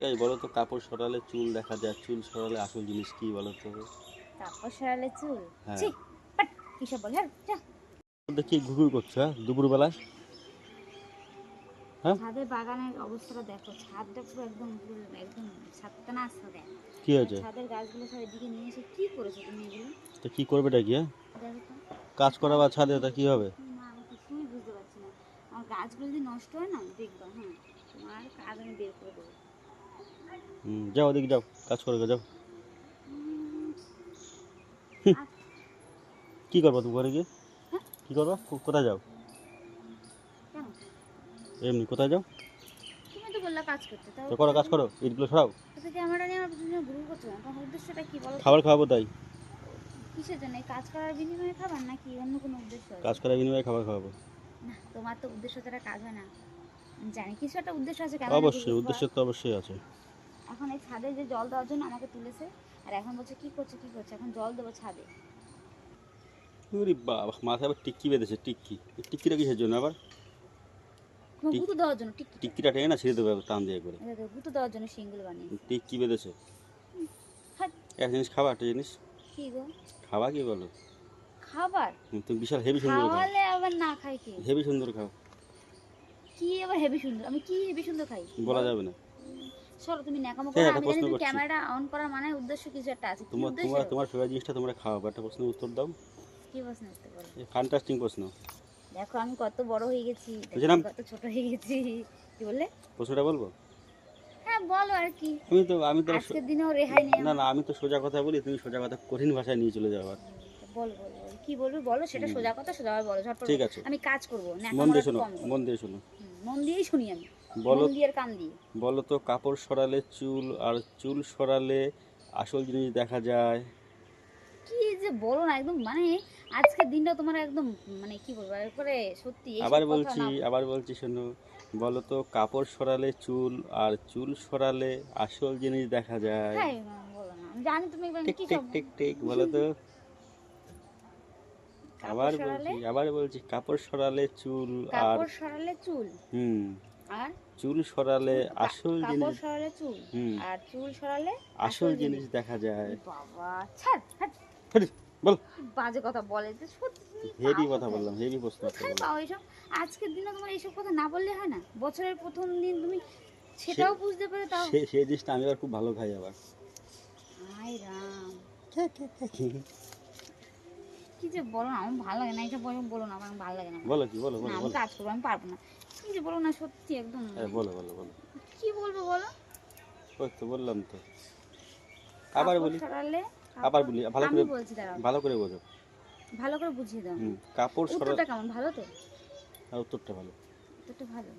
এই বলো তো কাপড় সরালে চুল দেখা যায় চুল সরালে আসল জিনিস কি বলো তো তারপর সরালে চুল? হ্যাঁ। ছি পাট কিসব বল? হ্যাঁ যা। দেখি ঘুঘুর করছ হ্যাঁ দুপুরবেলায় হ্যাঁ? ছাদের বাগানের অবস্থাটা দেখো ছাদটা পুরো একদম পুরো একদম ছাদটা না আসতে কি হয়েছে ছাদের গাছগুলো সব এদিকে নিয়ে এসে কি করেছ তুমি এগুলো? তো কি করবে কি হ্যাঁ কাজ করা বা ছাদে তা কি হবে? না আমি কিছুই বুঝতে পারছি না। আমার গাছগুলো যদি নষ্ট হয় না দেখবা হ্যাঁ তোমার কাজ আমি বের করে দেবো। যাও ওদিকে যাও কাজ করে যাও। কি করব তুমি ঘরে গিয়ে? কি করব? কোথায় যাও? এমনি কোথায় যাও? তুমি তো বললা কাজ করতে তাও করো কাজ করো ইটগুলো সরাও। তো ক্যামেরা নিয়ে আমার পিছনে ঘুরু করছ তোমার উদ্দেশ্যটা কি বলো? খাবার খাওয়াবো তাই। কিসের জন্য কাজ করার বিনিময়ে খাবার নাকি অন্য কোনো উদ্দেশ্য? কাজ করার বিনিময়ে খাবার খাওয়াবো। না তোমার তো উদ্দেশ্য ছাড়া কাজ হয় না। জানি কিছু একটা উদ্দেশ্য আছে কেন অবশ্যই উদ্দেশ্য তো অবশ্যই আছে। এখন এই ছাদে যে জল দেওয়ার জন্য আমাকে তুলেছে। আর এখন বলছে কি করছে কি করছে? এখন জল দেবো ছাদে। বাবা মাথায় আবার টিক্কি বেঁধেছে টিক্কি। টিক্কিটা কিসের জন্য আবার? গুঁতো দেওয়ার জন্য টিক টিক্কিটা টেনে না ছিঁড়ে দেবে টান দিয়ে করে গুঁতো দেওয়ার জন্য শিংগুলো বানিয়ে টিক্কি বেঁধেছে। এক জিনিস খাবা একটা জিনিস। কি গো? খাওয়া কি বলো? খাবার? তুমি বিশাল হেভি সুন্দর খাওয়ালে আবার না খাই কি? হেভি সুন্দর খাও। কি আবার হেভি সুন্দর? আমি কি হেভি সুন্দর খাই? বলা যাবে না। চলো তুমি ন্যাকামো হ্যাঁ, করো আমি জানি তুমি ক্যামেরাটা অন করার মানে উদ্দেশ্য কিছু একটা আছে তোমার তোমার তোমার ফেভারিট জিনিসটা তোমরা খাওয়াবো একটা প্রশ্নের উত্তর দাও। কি প্রশ্ন করতে বলো? ফান্টাস্টিং প্রশ্ন। দেখো আমি কত বড় হয়ে গেছি। কত ছোট হয়ে গেছি কি বললে? প্রশ্নটা বলব? হ্যাঁ বলো আর কি। আমি তো আমি তো আজকের দিনেও রেহাই নেই না না আমি তো সোজা কথা বলি তুমি সোজা কথা কঠিন ভাষায় নিয়ে চলে যাও আবার। বল বল বল কি বলবে বলো সেটা সোজা কথা সোজা বলো ঝটপট ঠিক আছে। আমি কাজ করব মন দিয়ে শোনো মন দিয়ে শোনো। মন দিয়েই শুনি আমি। বলো তো। কাপড় সরালে চুল আর চুল সরালে আসল জিনিস দেখা যায়। কি যে বলো না একদম মানে আজকের দিনটা তোমার একদম মানে কি বলব একবারে সত্যি আবার বলছি আবার বলছি শোনো। বলো তো কাপড় সরালে চুল আর চুল সরালে আসল জিনিস দেখা যায়। হ্যাঁ জানি তুমি কি টিক টিক টিক বলো তো। আবার বলছি আবার বলছি কাপড় সরালে চুল আর কাপড় সরালে চুল। হুম। আর? চুল সরালে আসল জিনিস সরালে চুল আর চুল সরালে আসল জিনিস দেখা যায়। বাবা ছাড় ছাড়। বল। বাজে কথা বলে যে সত্যি হেভি কথা বললাম হেভি প্রশ্ন পাও এইসব আজকের দিনে তোমার এইসব কথা না বললে হয় না? বছরের প্রথম দিন তুমি সেটাও বুঝতে পারে তাও সেই জিনিসটা আমি আবার খুব ভালো খাই আবার। হায় রাম। কি যে বলো না আমার ভালো লাগে না এটা বলো বলো না আমার ভালো লাগে না। বলো কি বলো বলো আমি কাজ করব আমি পারব না। কি যে বলো না সত্যি একদম। হ্যাঁ বলো বলো বলো। কি বলব বলো? ওই তো বললাম তো। আবার বলি সরালে আবার বলি ভালো করে ভালো করে বোঝো। ভালো করে বুঝিয়ে দাও। কাপড় সরা উত্তরটা কেমন ভালো তো? আর উত্তরটা ভালো। উত্তরটা ভালো।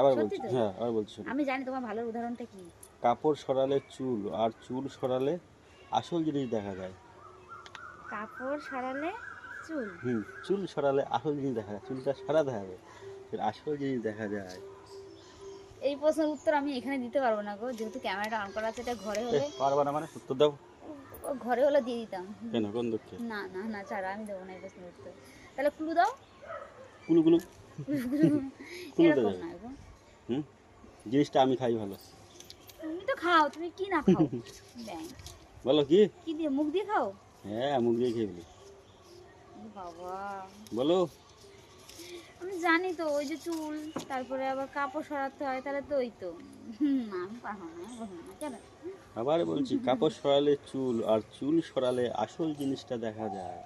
আবার বলছি হ্যাঁ আবার বলছি আমি জানি তোমার ভালোর উদাহরণটা কি। কাপড় সরালে চুল আর চুল সরালে আসল জিনিস দেখা যায়। কাপড় সরালে চুল? হুম চুল সরালে আসল জিনিস দেখা যায় চুলটা সরাতে হবে এর আসল জিনিস দেখা যায়। এই প্রশ্নের উত্তর আমি এখানে দিতে পারব না গো যেহেতু ক্যামেরাটা অন করা আছে এটা ঘরে হলে পারবা না মানে উত্তর দাও। ঘরে হলে দিয়ে দিতাম। কেন কোন দুঃখে? না না না ছাড়া আমি দেবো না এই প্রশ্নের উত্তর। তাহলে ক্লু দাও। কুলু কুলু কুলু গো। হুম জিনিসটা আমি খাই ভালো। তুমি তো খাও তুমি কি না খাও? বলো কি? কি দিয়ে মুখ দিয়ে খাও? হ্যাঁ মুখ দিয়ে খেয়ে বলি। আমি জানি তো ওই যে চুল তারপরে আবার কাপড় সরাতে হয় তাহলে তো ওই তো। আমি পারব না বলব না কেন? আবার বলছি কাপড় সরালে চুল আর চুল সরালে আসল জিনিসটা দেখা যায়।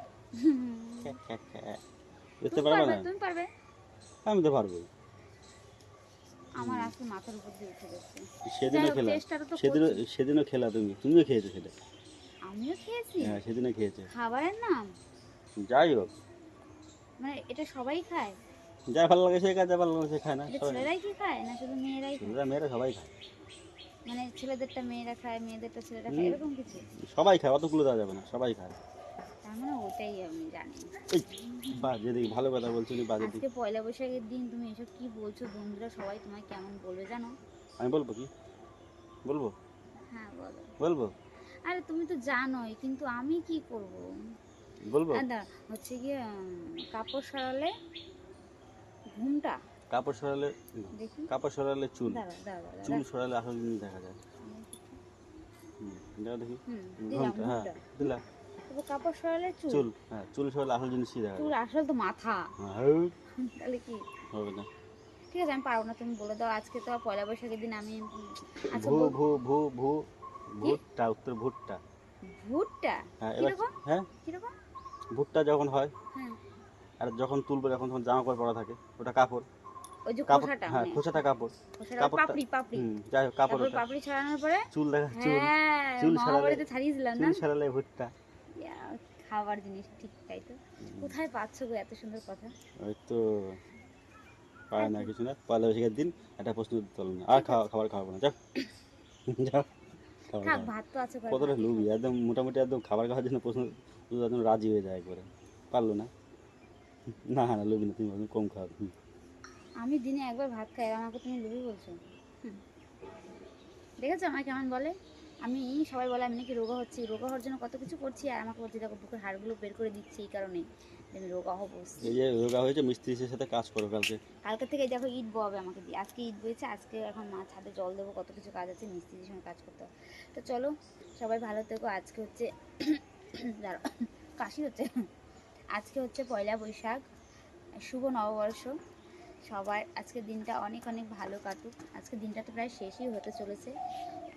বুঝতে পারবে পারবে না? তুমি পারবে? আমি তো পারবোই আমার আজকে মাথার উপর দিয়ে উঠে গেছে। সেদিনও খেলা। সেদিনও সেদিনও খেলা তুমি। তুমিও খেয়েছো সেটা। আমিও খেয়েছি? হ্যাঁ সেদিনও খেয়েছো। খাবারের নাম? যাই হোক। মানে এটা সবাই খায়? যা ভালো লাগে সে খায় যা ভালো লাগে সে খায় না ছেলেরাই কি খায় না শুধু মেয়েরাই খায়? ছেলেরা মেয়েরা সবাই খায়। মানে ছেলেদেরটা মেয়েরা খায় মেয়েদেরটা ছেলেরা খায় এরকম কিছু? সবাই খায় অতগুলো দেওয়া যাবে না সবাই খায়। তার মানে ওটাই আমি জানি। বাজে দিক ভালো কথা বলছো নি বাজে দিক আজকে পয়লা বৈশাখের দিন তুমি এসব কি বলছো? বন্ধুরা সবাই তোমায় কেমন বলবে জানো? আমি বলব কি? বলব? হ্যাঁ বলো। বলব? আরে তুমি তো জানোই কিন্তু আমি কি করব? বলব? হচ্ছে গিয়ে কাপড় সরালে ঘুমটা? কাপড় সরালে কাপড় সরালে চুল। দাঁড়া দাঁড়া দাঁড়া চুল সরালে আসল জিনিস দেখা যায়। হুম, দেখি। হুম হ্যাঁ দিলা কাপড় সরালে চুল। চুল হ্যাঁ চুল সরালে আসল জিনিসই দেখা চুল আসল তো মাথা। হ্যাঁ, তাহলে কি? হবে না। ঠিক আছে আমি পারব না তুমি বলে দাও। আজকে তো পয়লা বৈশাখের দিন আমি ভু ভু ভু ভু ভুট্টা উত্তর ভুট্টা ভুট্টা কীরকম? হ্যাঁ? কীরকম? ভুট্টা যখন হয় হ্যাঁ আর যখন তুলবে যখন তখন জামা কাপড় পরা থাকে ওটা কাপড়। ওই যে কাপড় খোসাটা হ্যাঁ মানে খোসাটা কাপড়। কাপড়টা- পাপড়ি পাপড়ি। যাই হোক কাপড় পাপড়ি ছাড়ানোর পরে চুল দেখা চুল হ্যাঁ চুল ছাড়ালে- ছাড়িয়েছিলাম না চুল ছাড়ালে ভুট্টা। খাবার জিনিস ঠিক তাই তো। কোথায় পাচ্ছ গো এত সুন্দর কথা? ওই তো পায় না কিছু না বৈশাখের দিন একটা প্রশ্ন না। আর খাওয়া খাবার খাওয়াবো না যাও। যাও। খাবার থাক ভাত তো আছে কতটা লুবি? একদম মোটামুটি একদম খাবার খাওয়ার জন্য প্রশ্ন একদম রাজি হয়ে যায় একবারে। পারল না? না না লুবি না তুমি একদম কম খাও। আমি দিনে একবার ভাত খাই আমাকে তুমি লুবি বলছো? দেখেছ আমাকে কেমন বলে? আমি সবাই বলে আমি নাকি রোগা হচ্ছি। রোগা হওয়ার জন্য কত কিছু করছি আর আমাকে বলছি দেখো বুকের হাড়গুলো বের করে দিচ্ছে এই কারণে রোগা হব এই যে রোগা হয়েছে মিস্ত্রির সাথে কাজ করো কালকে। কালকে থেকে দেখো আমাকে দিয়ে। আজকে বয়েছে আজকে এখন মা ছাদে জল দেবো কত কিছু কাজ আছে মিস্ত্রির সঙ্গে কাজ করতে হবে। তো চলো সবাই ভালো থেকো। আজকে হচ্ছে কাশি হচ্ছে। আজকে হচ্ছে পয়লা বৈশাখ শুভ নববর্ষ। সবার আজকে দিনটা অনেক অনেক ভালো কাটুক। আজকে দিনটা তো প্রায় শেষই হতে চলেছে।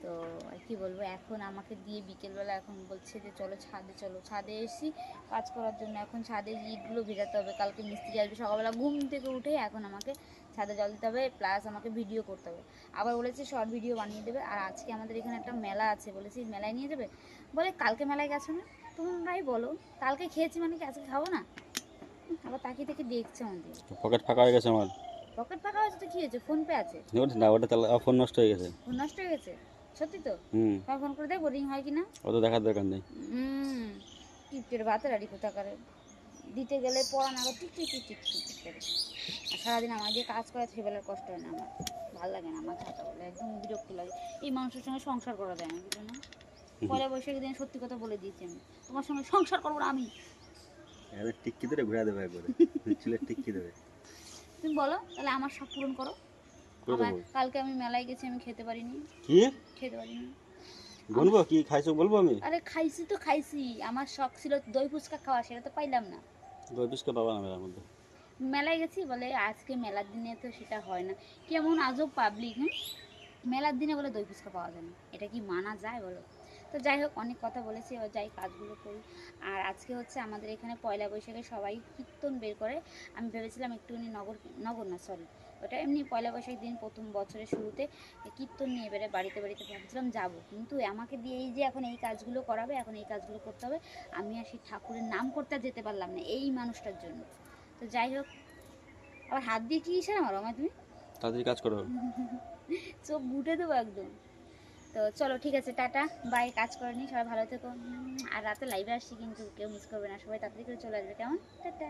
তো আর কি বলব এখন আমাকে দিয়ে বিকেলবেলা এখন বলছে যে চলো ছাদে চলো। ছাদে এসি কাজ করার জন্য এখন ছাদে ইটগুলো ভেজাতে হবে। কালকে মিস্ত্রি আসবে সকালবেলা ঘুম থেকে উঠে এখন আমাকে ছাদে জল দিতে হবে প্লাস আমাকে ভিডিও করতে হবে। আবার বলেছে শর্ট ভিডিও বানিয়ে দেবে আর আজকে আমাদের এখানে একটা মেলা আছে বলেছি মেলায় নিয়ে যাবে? বলে কালকে মেলায় গেছো না? তোমরাই বলো কালকে খেয়েছি মানে কি আজকে খাব না? আবার তাকিয়ে থেকে দেখছে আমাদের। পকেট ফাঁকা হয়ে গেছে আমার। পকেট ফাঁকা হয়েছে তো কি হয়েছে? ফোন পে আছে? না ওটা ফোন নষ্ট হয়ে গেছে। ফোন নষ্ট হয়ে গেছে? সত্যি তো? হুম। তোমার ফোন করে দেখব রিং হয় কি না অত দেখার দরকার নেই। হুম টিপটের ভাতের আড়ি কোথা করে? দিতে গেলে পড়া না টিক টিক টিক টিক টিক টিক করে। আর সারাদিন আমার দিয়ে কাজ করা সেবেলার কষ্ট হয় না আমার। ভালো লাগে না আমার খাতা বলে একদম বিরক্ত লাগে। এই মানুষের সঙ্গে সংসার করা যায় না বুঝলো না? পয়লা বৈশাখের দিন সত্যি কথা বলে দিয়েছি আমি। তোমার সঙ্গে সংসার করব না আমি। এবার টিক্কি ধরে ঘুরে দেবে একবারে। টিক্কি দেবে। তুমি বলো তাহলে আমার সব পূরণ করো। কালকে আমি মেলায় গেছি আমি খেতে পারিনি। কি? খেতে পারিনি। বলব? কি খাইছো বলব আমি? আরে খাইছি তো খাইছি। আমার শখ ছিল দই ফুচকা খাওয়া সেটা তো পাইলাম না। দই ফুচকা পাবা না মেলার মধ্যে? মেলায় গেছি বলে আজকে মেলার দিনে তো সেটা হয় না। কেমন আজব পাবলিক হ্যাঁ? মেলার দিনে বলে দই ফুচকা পাওয়া যায় না। এটা কি মানা যায় বলো? তো যাই হোক অনেক কথা বলেছি এবার যাই কাজগুলো করি। আর আজকে হচ্ছে আমাদের এখানে পয়লা বৈশাখে সবাই কীর্তন বের করে। আমি ভেবেছিলাম একটুখানি নগর নগর না সরি ওটা এমনি পয়লা বৈশাখ দিন প্রথম বছরের শুরুতে কীর্তন নিয়ে এবারে বাড়িতে বাড়িতে ভাবছিলাম যাব। কিন্তু আমাকে দিয়ে এই যে এখন এই কাজগুলো করাবে এখন এই কাজগুলো করতে হবে আমি আর সেই ঠাকুরের নাম করতে যেতে পারলাম না এই মানুষটার জন্য। তো যাই হোক আবার হাত দিয়ে কি ইশারা মারো আমার তুমি? তাড়াতাড়ি কাজ করো। চোখ বুটে দেবো একদম। তো চলো, ঠিক আছে, টাটা বাই কাজ করে নি সবাই ভালো থেকো। আর রাতে লাইভে আসছি কিন্তু, কেউ মিস করবে না, সবাই তাড়াতাড়ি করে চলে আসবে, কেমন? টাটা।